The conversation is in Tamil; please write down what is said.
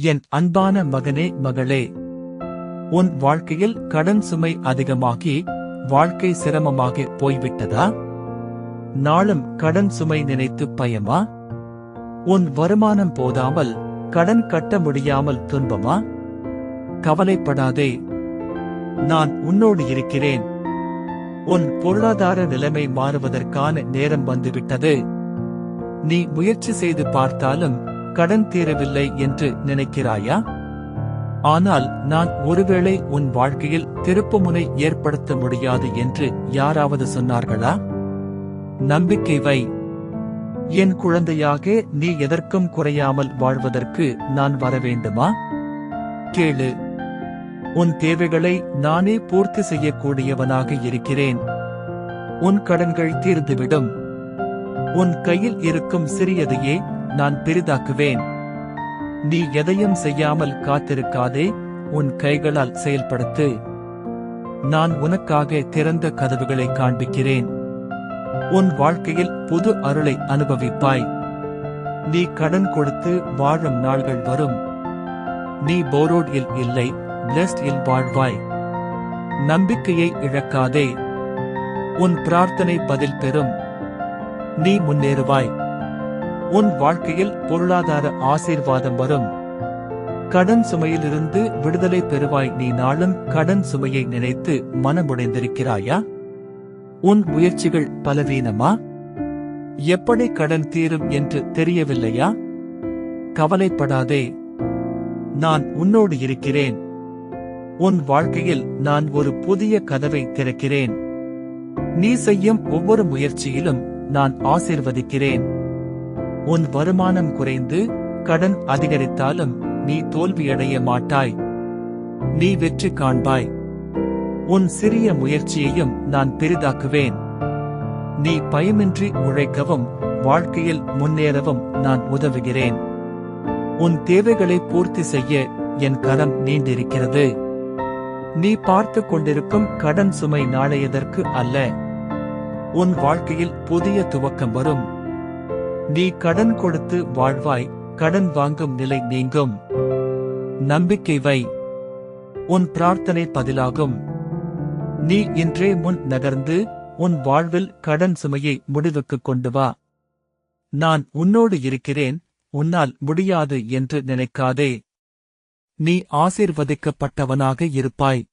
என் அன்பான மகனே மகளே. உன் வாழ்க்கையில் கடன் சுமை அதிகமாகி வாழ்க்கை சிரமமாக போய்விட்டதா? நாளும் கடன் சுமை நினைத்து பயமா? உன் வருமானம் போதாமல் கடன் கட்ட முடியாமல் துன்பமா? கவலைப்படாதே. நான் உன்னோடு இருக்கிறேன். உன் பொருளாதார நிலைமை மாறுவதற்கான நேரம் வந்துவிட்டது. நீ முயற்சி செய்து பார்த்தாலும் கடன் தீரவில்லை என்று நினைக்கிறாயா? ஆனால் நான் ஒருவேளை உன் வாழ்க்கையில் திருப்புமுனை ஏற்படுத்த முடியாது என்று யாராவது சொன்னார்களா? நம்பிக்கை வை. என் குழந்தையாக நீ எதற்கும் குறையாமல் வாழ்வதற்கு நான் வர வேண்டுமா? கேளு. உன் தேவைகளை நானே பூர்த்தி செய்யக்கூடியவனாக இருக்கிறேன். உன் கடன்கள் தீர்ந்துவிடும். உன் கையில் இருக்கும் சிறியதையே நான் பெரிதாக்குவேன். நீ எதையும் செய்யாமல் காத்திருக்காதே உன் கைகளால் செயல்படுத்து. நான் உனக்காக திறந்த கதவுகளை காண்பிக்கிறேன். உன் வாழ்க்கையில் புது அருளை அனுபவிப்பாய். நீ கடன் கொடுத்து வாழும் நாள்கள் வரும். நீ போரோட் இல் இல்லை பிளஸ்ட் இல் வாழ்வாய். நம்பிக்கையை இழக்காதே. உன் பிரார்த்தனை பதில் பெறும். நீ முன்னேறுவாய். உன் வாழ்க்கையில் பொருளாதார ஆசீர்வாதம் வரும். கடன் சுமையிலிருந்து விடுதலை பெறுவாய் நீ நாளும் கடன் சுமையை நினைத்து மனமுடைந்திருக்கிறாயா? உன் முயற்சிகள் பலவீனமா? எப்படி கடன் தீரும் என்று தெரியவில்லையா? கவலைப்படாதே. நான் உன்னோடு இருக்கிறேன். உன் வாழ்க்கையில் நான் ஒரு புதிய கதவை திறக்கிறேன். நீ செய்யும் ஒவ்வொரு முயற்சியிலும் நான் ஆசீர்வதிக்கிறேன். உன் வருமானம் குறைந்து கடன் அதிகரித்தாலும் நீ தோல்வியடைய மாட்டாய். நீ வெற்றி காண்பாய். உன் சிறிய முயற்சியையும் நான் பெரிதாக்குவேன். நீ பயமின்றி உழைக்கவும் வாழ்க்கையில் முன்னேறவும் நான் உதவுகிறேன். உன் தேவைகளை பூர்த்தி செய்ய என் கரம் நீண்டிருக்கிறது. நீ பார்த்து கொண்டிருக்கும் கடன் சுமை நாளையதற்கு அல்ல. உன் வாழ்க்கையில் புதிய துவக்கம் வரும். நீ கடன் கொடுத்து வாழ்வாய் கடன் வாங்கும் நிலை நீங்கும். நம்பிக்கை வை. உன் பிரார்த்தனை பதிலாகும். நீ இன்றே முன் நகர்ந்து உன் வாழ்வில் கடன் சுமையை முடிவுக்கு கொண்டு வா. நான் உன்னோடு இருக்கிறேன் உன்னால் முடியாது என்று நினைக்காதே. நீ ஆசீர்வதிக்கப்பட்டவனாக இருப்பாய்.